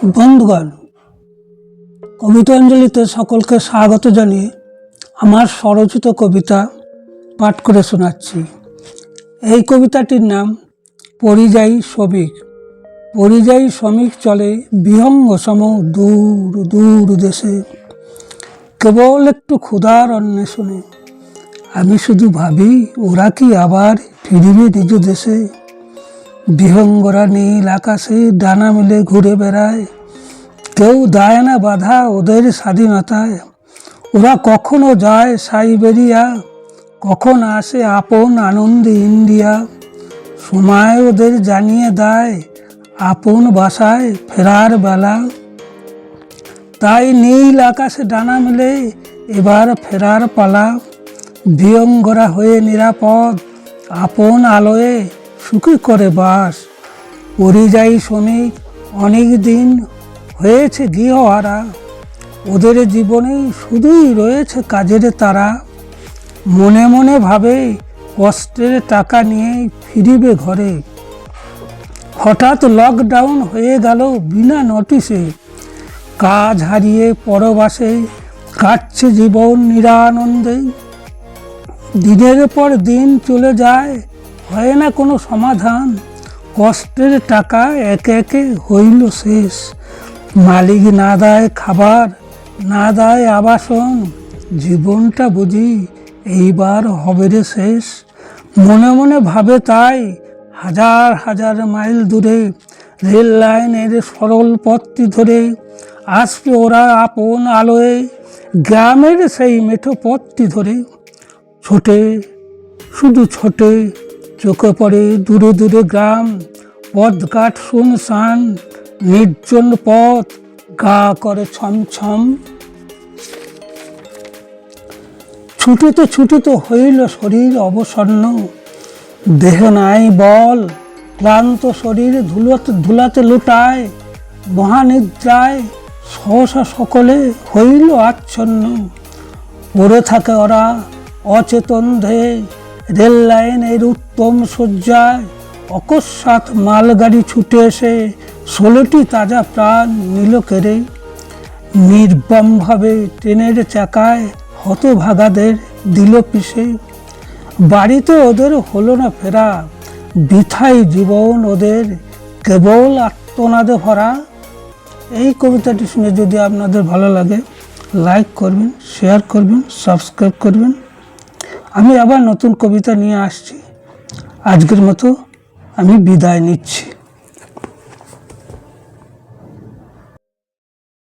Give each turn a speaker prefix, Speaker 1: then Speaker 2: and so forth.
Speaker 1: বন্ধুগণ, কবিতাঞ্জলিতে সকলকে স্বাগত জানিয়ে আমার স্বরচিত কবিতা পাঠ করে শোনাচ্ছি। এই কবিতাটির নাম, পরিযায়ী শ্রমিক। পরিযায়ী শ্রমিক চলে বিহঙ্গ সম দূর দূর দেশে। কেবল একটু ক্ষুধার অন্বেষণে, আমি শুধু ভাবি, ওরা কি আবার ফিরিবে নিজ দেশে? বিহঙ্গরা নীল আকাশে ডানা মিলে ঘুরে বেড়ায়। কেউ দেয় না বাধা ওদের স্বাধীনতায়। ওরা কখনো যায় সাইবেরিয়া, কখন আসে আপন আনন্দে ইন্ডিয়া। সময় ওদের জানিয়ে দেয় আপন বাসায় ফেরার বেলা। তাই নীল আকাশে ডানা মিলে এবার ফেরার পালা। বিয়ঙ্গরা হয়ে নিরাপদ, আপন আলোয় সুখী করে বাস। পরিযায়ী শ্রমিক অনেক দিন হয়েছে গৃহহারা ওদের জীবনে শুধুই রয়েছে কাজের তারা। মনে মনে ভাবে কষ্টের টাকা নিয়ে ফিরিবে ঘরে। হঠাৎ লকডাউন হয়ে গেল বিনা নোটিশে কাজ হারিয়ে পরবাসে কাটছে জীবন নিরানন্দে। দিনের পর দিন চলে যায় হয় না কোনো সমাধান। কষ্টের টাকা একে একে হইল শেষ। মালিক না দেয় খাবার, না দেয় আবাসন। জীবনটা বুঝি এইবার হবে রে শেষ। মনে মনে ভাবে তাই হাজার হাজার মাইল দূরে, রেল লাইনের সরল পথটি ধরে। আসবে ওরা আপন আলোয়, গ্রামের সেই মেঠো পথটি ধরে। ছোটে, শুধু ছোটে চোখে পড়ে দূরে দূরে গ্রাম, পথঘাট শুনশান, নির্জন পথ, গা করে ছমছম। ছুটিতে ছুটিতে হইল শরীর অবসন্ন। দেহ নাই বল, ক্লান্ত শরীর ধুলাতে ধুলাতে লুটায়, মহানিদ্রায় সহসা সকলে হইল আচ্ছন্ন। পড়ে থাকে ওরা অচেতন ধেয়ে রেল লাইনের উত্তম শয্যায় অকস্মাৎ মালগাড়ি ছুটে এসে ষোলোটি তাজা প্রাণ নিল কেড়ে নির্বমভাবে ট্রেনের চাকায় হতভাগাদের দিল পিষে বাড়িতে ওদের হলো না ফেরা, বৃথাই জীবন ওদের কেবল আত্মনাদে ভরা। এই কবিতাটি শুনে যদি আপনাদের ভালো লাগে লাইক করবেন শেয়ার করবেন সাবস্ক্রাইব করবেন। আমি আবার নতুন কবিতা নিয়ে আসছি। আজকের মতো আমি বিদায় নিচ্ছি।